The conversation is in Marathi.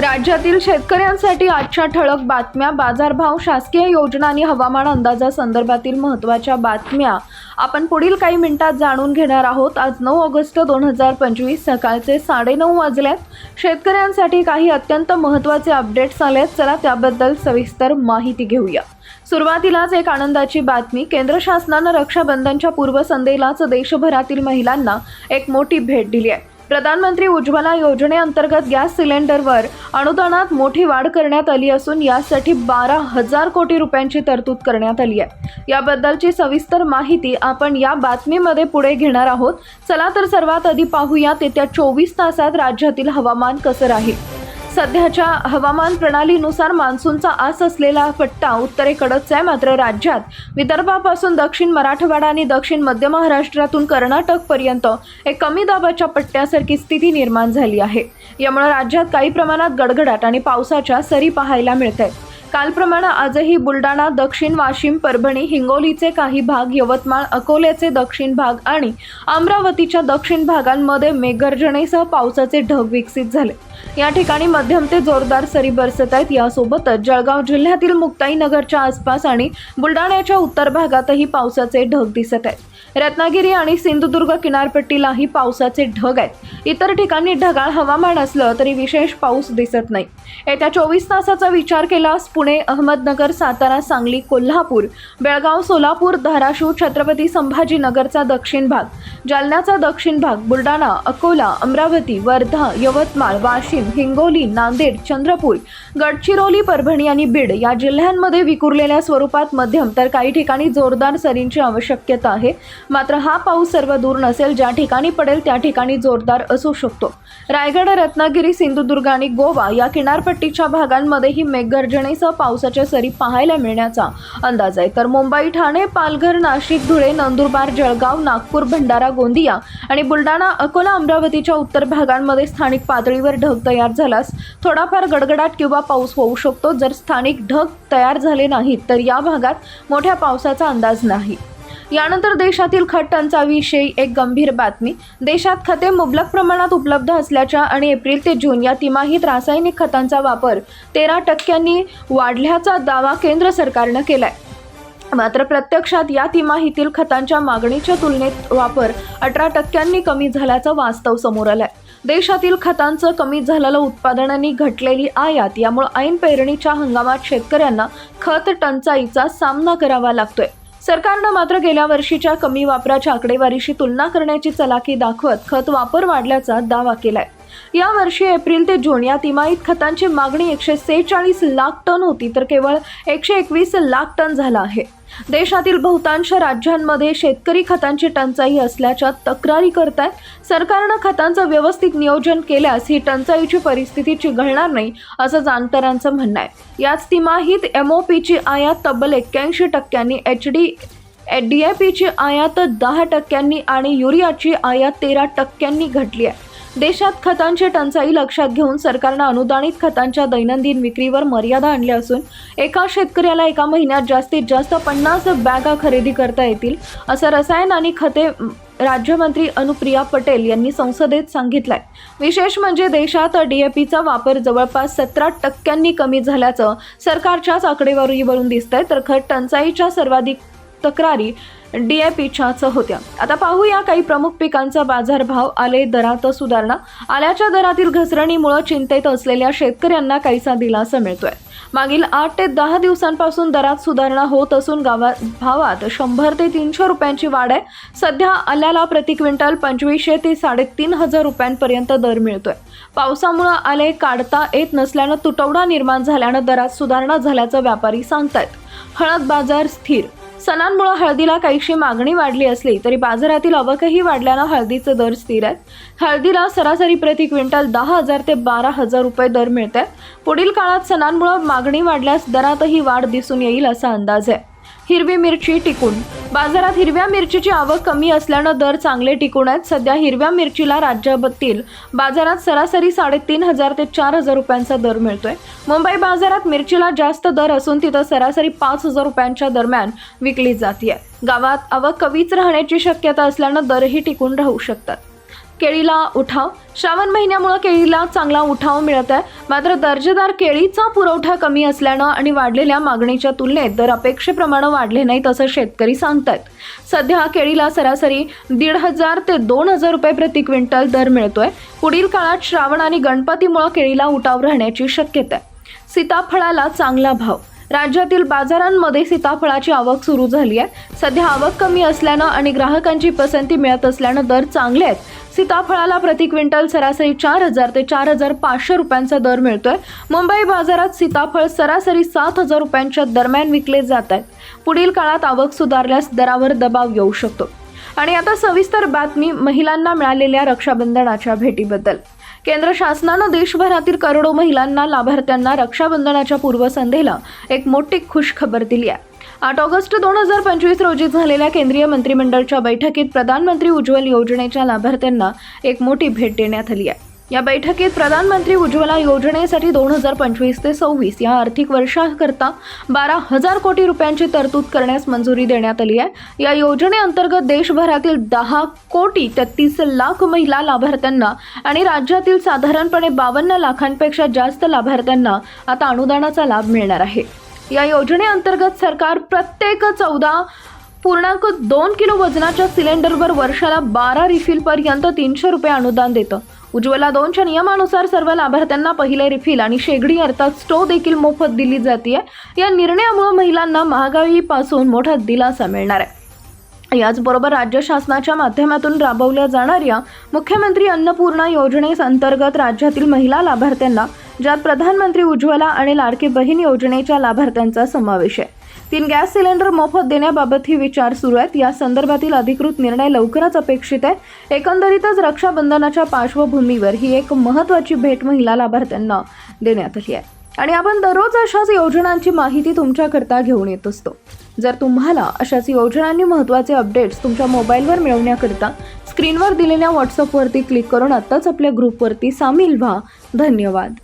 राज्यातील शेतकऱ्यांसाठी आजच्या ठळक बातम्या. बाजारभाव शासकीय योजना आणि हवामान अंदाजासंदर्भातील महत्त्वाच्या बातम्या. आपण पुढील काही मिनिटात जाणून घेणार आहोत. आज नऊ ऑगस्ट दोन हजार पंचवीस सकाळचे साडेनऊ वाजल्यात. शेतकऱ्यांसाठी काही अत्यंत महत्त्वाचे अपडेट्स आलेत. चला त्याबद्दल सविस्तर माहिती घेऊया. सुरुवातीलाच एक आनंदाची बातमी. केंद्र शासनानं रक्षाबंधनच्या पूर्वसंध्येलाच देशभरातील महिलांना एक मोठी भेट दिली आहे. प्रधानमंत्री उज्ज्वला योजनेअंतर्गत गॅस सिलेंडरवर अनुदानात मोठी वाढ करण्यात आली असून यासाठी बारा हजार कोटी रुपयांची तरतूद करण्यात आली आहे. याबद्दलची सविस्तर माहिती आपण या बातमीमध्ये पुढे घेणार आहोत. चला तर सर्वात आधी पाहूया येत्या चोवीस तासात राज्यातील हवामान कसं राहील. सध्याच्या हवामान प्रणालीनुसार मान्सूनचा आस असलेला पट्टा उत्तरेकडच आहे. मात्र राज्यात विदर्भापासून दक्षिण मराठवाडा आणि दक्षिण मध्य महाराष्ट्रातून कर्नाटकपर्यंत एक कमी दाबाच्या पट्ट्यासारखी स्थिती निर्माण झाली आहे. यामुळे राज्यात काही प्रमाणात गडगडाट आणि पावसाच्या सरी पाहायला मिळत आहेत. कालप्रमाणे आजही बुलडाणा दक्षिण वाशिम परभणी हिंगोलीचे काही भाग यवतमाळ अकोल्याचे दक्षिण भाग आणि अमरावतीच्या दक्षिण भागांमध्ये मेघगर्जनेसह पावसाचे ढग विकसित झाले. या ठिकाणी मध्यम ते जोरदार सरी बरसत आहेत. यासोबतच जळगाव जिल्ह्यातील मुक्ताईनगरच्या आसपास आणि बुलडाण्याच्या उत्तर भागातही पावसाचे ढग दिसत आहेत. रत्नागिरी आणि सिंधुदुर्ग किनारपट्टीलाही पावसाचे ढग आहेत. इतर ठिकाणी ढगाळ हवामान असलं तरी विशेष पाऊस दिसत नाही. येत्या चोवीस तासाचा विचार केला पुणे अहमदनगर सातारा सांगली कोल्हापूर बेळगाव सोलापूर धाराशिव छत्रपती संभाजीनगरचा दक्षिण भाग जालन्याचा दक्षिण भाग बुलढाणा अकोला अमरावती वर्धा यवतमाळ वाशिम हिंगोली नांदेड चंद्रपूर गडचिरोली परभणी आणि बीड या जिल्ह्यांमध्ये विखुरलेल्या स्वरूपात मध्यम तर काही ठिकाणी जोरदार सरींची आवश्यकता आहे. मात्र हा पाऊस सर्व दूर नसेल ज्या ठिकाणी पडेल त्या ठिकाणी जोरदार असू शकतो. रायगड रत्नागिरी सिंधुदुर्ग आणि गोवा या किनारपट्टीच्या भागांमध्येही मेघगर्जनेसह पावसाच्या सरी पाहायला मिळण्याचा अंदाज आहे. तर मुंबई ठाणे पालघर नाशिक धुळे नंदुरबार जळगाव नागपूर भंडारा गोंदिया आणि बुलढाणा अकोला अमरावतीच्या उत्तर भागांमध्ये स्थानिक पातळीवर ढग तयार झाल्यास थोडाफार गडगडाट किंवा पाऊस होऊ शकतो. जर स्थानिक ढग तयार झाले नाहीत तर या भागात मोठ्या पावसाचा अंदाज नाही. यानंतर देशातील खत टंचाईविषयी एक गंभीर बातमी. देशात खते मुबलक प्रमाणात उपलब्ध असल्याच्या आणि एप्रिल ते जून या तिमाहीत रासायनिक खतांचा वापर तेरा टक्क्यांनी वाढल्याचा दावा केंद्र सरकारनं केलाय. मात्र प्रत्यक्षात या तिमाहीतील खतांच्या मागणीच्या तुलनेत वापर अठरा टक्क्यांनी कमी झाल्याचं वास्तव समोर आलंय. देशातील खतांचं कमी झालेलं उत्पादनांनी घटलेली आयात यामुळे ऐन पेरणीच्या हंगामात शेतकऱ्यांना खत टंचाईचा सामना करावा लागतोय. सरकारनं मात्र गेल्या वर्षीच्या कमी वापराच्या आकडेवारीशी तुलना करण्याची चलाखी दाखवत खत वापर वाढल्याचा दावा केलाय. या वर्षी एप्रिल ते जून या तिमाहीत खतांची मागणी एकशे सेहेचाळीस लाख टन होती तर केवळ एकशे एकवीस लाख टन झाला आहे. देशातील बहुतांश राज्यांमध्ये शेतकरी खतांची टंचाई असल्याच्या तक्रारी करत आहेत सरकारनं खतांचं व्यवस्थित नियोजन केल्यास ही टंचाईची परिस्थिती चिघळणार नाही असं जाणकारांचं म्हणणं आहे. याच तिमाहीत एम ओ पीची आयात तब्बल एक्क्याऐंशी टक्क्यांनी एच डी डी आय पीची आयात दहा टक्क्यांनी आणि युरियाची आयात तेरा टक्क्यांनी घटली आहे. देशात खतांची टंचाई लक्षात घेऊन सरकारनं अनुदानित खतांच्या दैनंदिन विक्रीवर मर्यादा आणल्या असून एका शेतकऱ्याला एका महिन्यात जास्तीत जास्त पन्नास बॅगा खरेदी करता येतील असं रसायन आणि खते राज्यमंत्री अनुप्रिया पटेल यांनी संसदेत सांगितलंय. विशेष म्हणजे देशात डीएपीचा वापर जवळपास सतरा टक्क्यांनी कमी झाल्याचं सरकारच्याच आकडेवारीवरून दिसतंय. तर खत टंचाईच्या सर्वाधिक तक्रारी डीएपीच्याच होत्या. आता पाहूया काही प्रमुख पिकांचा बाजारभाव आले दरात सुधारणा. आल्याच्या दरातील घसरणीमुळे चिंतेत असलेल्या शेतकऱ्यांना काहीसा दिलासा मिळतोय. मागील आठ ते दहा दिवसांपासून दरात सुधारणा होत असून गावात भावात शंभर ते तीनशे रुपयांची वाढ आहे. सध्या आल्याला प्रति क्विंटल पंचवीसशे ते साडेतीन हजार रुपयांपर्यंत दर मिळतोय. पावसामुळं आले काढता येत नसल्यानं तुटवडा निर्माण झाल्यानं दरात सुधारणा झाल्याचं व्यापारी सांगतायत. हळद बाजार स्थिर सणांमुळे हळदीला काहीशी मागणी वाढली असली तरी बाजारातील आवकही वाढल्यानं हळदीचे दर स्थिर आहेत. हळदीला सरासरी प्रति क्विंटल दहा हजार ते बारा हजार रुपये दर मिळत आहेत पुढील काळात सणांमुळे मागणी वाढल्यास दरातही वाढ दिसून येईल असा अंदाज आहे. हिरवी मिरची टिकून. बाजारात हिरव्या मिरचीची आवक कमी असल्यानं दर चांगले टिकून आहेत. सध्या हिरव्या मिरचीला राज्यातील बाजारात सरासरी साडेतीन हजार ते चार हजार रुपयांचा दर मिळतोय. मुंबई बाजारात मिरचीला जास्त दर असून तिथं सरासरी पाच हजार रुपयांच्या दरम्यान विकली जाते गावात आवक कमीच राहण्याची शक्यता असल्यानं दरही टिकून राहू शकतात. केळीला उठाव. श्रावण महिन्यामुळे केळीला चांगला उठाव मिळत आहे मात्र दर्जेदार केळीचा पुरवठा कमी असल्यानं आणि वाढलेल्या मागणीच्या तुलनेत दर अपेक्षेप्रमाणे वाढले नाहीत असं शेतकरी सांगतायत. सध्या केळीला सरासरी दीड हजार ते दोन हजार रुपये प्रति क्विंटल दर मिळतोय. पुढील काळात श्रावण आणि गणपतीमुळे केळीला उठाव राहण्याची शक्यता आहे सीताफळाला चांगला भाव. राज्यातील बाजारांमध्ये सीताफळाची आवक सुरू झाली आहे सध्या आवक कमी असल्यानं आणि ग्राहकांची पसंती मिळत असल्यानं दर चांगले आहेत. सीताफळाला प्रति क्विंटल सरासरी चार हजार ते चार हजार पाचशे रुपयांचा दर मिळतोय. मुंबई बाजारात सीताफळ सरासरी सात हजार रुपयांच्या दरम्यान विकले जात आहेत. पुढील काळात आवक सुधारल्यास दरावर दबाव येऊ शकतो. आणि आता सविस्तर बातमी महिलांना मिळालेल्या रक्षाबंधनाच्या भेटीबद्दल. केंद्र शासनानं देशभरातील करोडो महिलांना लाभार्थ्यांना रक्षाबंधनाच्या पूर्वसंध्येला एक मोठी खुश खबर दिली आहे. आठ ऑगस्ट दोन हजार पंचवीस रोजी झालेल्या केंद्रीय मंत्रिमंडळाच्या बैठकीत प्रधानमंत्री उज्ज्वल योजनेच्या लाभार्थ्यांना एक मोठी भेट देण्यात आली आहे. या बैठकीत प्रधानमंत्री उज्ज्वला योजनेसाठी दोन हजार पंचवीस ते सव्वीस या आर्थिक वर्षाकरता बारा हजार कोटी रुपयांची तरतूद करण्यास मंजुरी देण्यात आली आहे. या योजनेअंतर्गत देशभरातील दहा कोटी तेहतीस लाख महिला लाभार्थ्यांना आणि राज्यातील साधारणपणे बावन्न लाखांपेक्षा जास्त लाभार्थ्यांना आता अनुदानाचा लाभ मिळणार आहे. या योजनेअंतर्गत सरकार प्रत्येक चौदा पूर्णांक दोन किलो वजनाच्या सिलेंडरवर वर्षाला बारा रिफिलपर्यंत तीनशे रुपये अनुदान देतं. उज्ज्वला दोनच्या नियमानुसार सर्व लाभार्थ्यांना पहिले रिफिल आणि शेगडी अर्थात स्टोव देखील मोफत दिली जाते या निर्णयामुळे महिलांना महागाईपासून मोठा दिलासा मिळणार आहे. याचबरोबर राज्य शासनाच्या माध्यमातून राबवल्या जाणाऱ्या मुख्यमंत्री अन्नपूर्णा योजनेअंतर्गत राज्यातील महिला लाभार्थ्यांना ज्यात प्रधानमंत्री उज्ज्वला आणि लाडकी बहीण योजनेच्या लाभार्थ्यांचा समावेश आहे. तीन गॅस सिलेंडर मोफत देण्याबाबतही विचार सुरू आहेत. या संदर्भातील अधिकृत निर्णय लवकरच अपेक्षित आहे. एकंदरीतच रक्षाबंधनाच्या पार्श्वभूमीवर ही एक महत्त्वाची भेट महिला लाभार्थ्यांना देण्यात आली आहे. आणि आपण दररोज अशाच योजनांची माहिती तुमच्याकरता घेऊन येत असतो. जर तुम्हाला अशाच योजनांनी महत्त्वाचे अपडेट्स तुमच्या मोबाईलवर मिळवण्याकरता स्क्रीनवर दिलेल्या व्हॉट्सअपवरती क्लिक करून आत्ताच आपल्या ग्रुपवरती सामील व्हा. धन्यवाद.